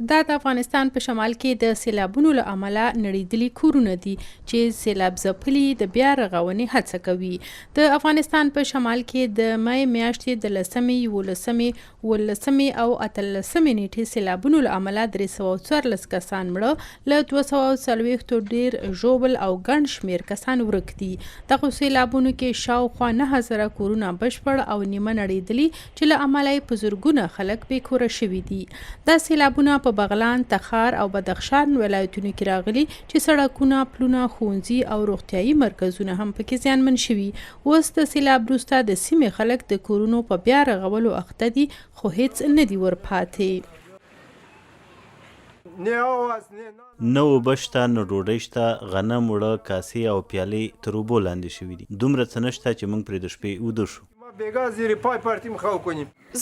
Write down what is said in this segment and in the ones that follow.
دا د افغانستان په شمال کې د سیلابونو له امله نړیدلي کورونه دي چې سیلاب ځپلي د بیا رغونې هڅه کوي. د افغانستان په شمال کې د مې میاشتې د لسمې یولسمې ولسمې او اتلسمې نیټې سیلابونو له امله درې سوه څوارلس کسان مړه له دوه سوه څلوېښتو ډېر ژوبل او ګڼ شمېر کسان ورک دي. دغو سیلابونو کې شاوخوا نه زره کورونه بشپړ او نیمه نړیدلي چې له امله یې په زرګونه خلک بې کوره شوي دي. دا سیلابونه په بغلان، تخار او بدخشان ولایتونو کې راغلي چې سړکونه، پلونه، ښوونځي او روغتیايي مرکزونه هم پکې زیانمن شوي. اوس د سیلاب وروسته د سیمې خلک د کورونو په بیا رغولو اخته دي خو هیڅ نه دي ورپاتې. نه اوبه شته نه ډوډۍ شته غنم وړه کاسې او پیالې تر اوبو لاندې شوي دي دومره څه نشته چې موږ پرې د شپې ویده شو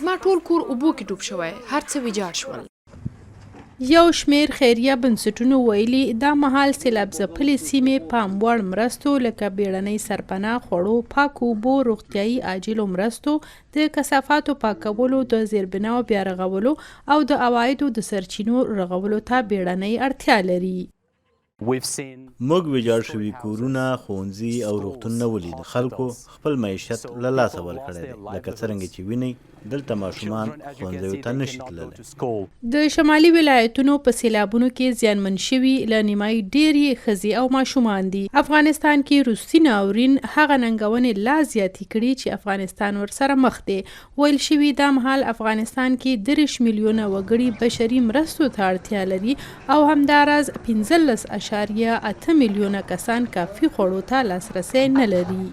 زما ټول کور اوبو کې ډوب شوی هر څه ویجاړ شول یو شمیر خیریه بنسټونو ویلي دا مهال سیلاب ځپلې سیمې پام وړ مرستو لکه بیړنۍ سرپناه خوړو پاکو اوبو روغتیايي عاجلو مرستو د کثافاتو پاکولو د زیربناو بیا رغولو او د عوایدو د سرچینو رغولو ته بیړنۍ اړتیا لري موږ ویجاړ شوي کورونه ښوونځي او روغتونونه ولید خلکو خپل معیشت له لاسه ورکړی دی. لکه څرنګه چې وینئ دلته ماشومان ښوونځیو ته نشي تللی د شمالي ولایتونو په سیلابونو کې زیانمن شوي له نیمایي ډېرې ښځې او ماشومان دي. افغانستان کې روسي ناورین هغه ننګونې لا زیاتې کړي چې افغانستان ورسره مخ دی. ویل شوي دا مهال افغانستان کې دېرش میلیونه وګړي بشري مرستو ته اړتیا لري او همداراز پنځلس اشاریه اته میلیونه کسان کافي خوړو ته لاسرسی نه لري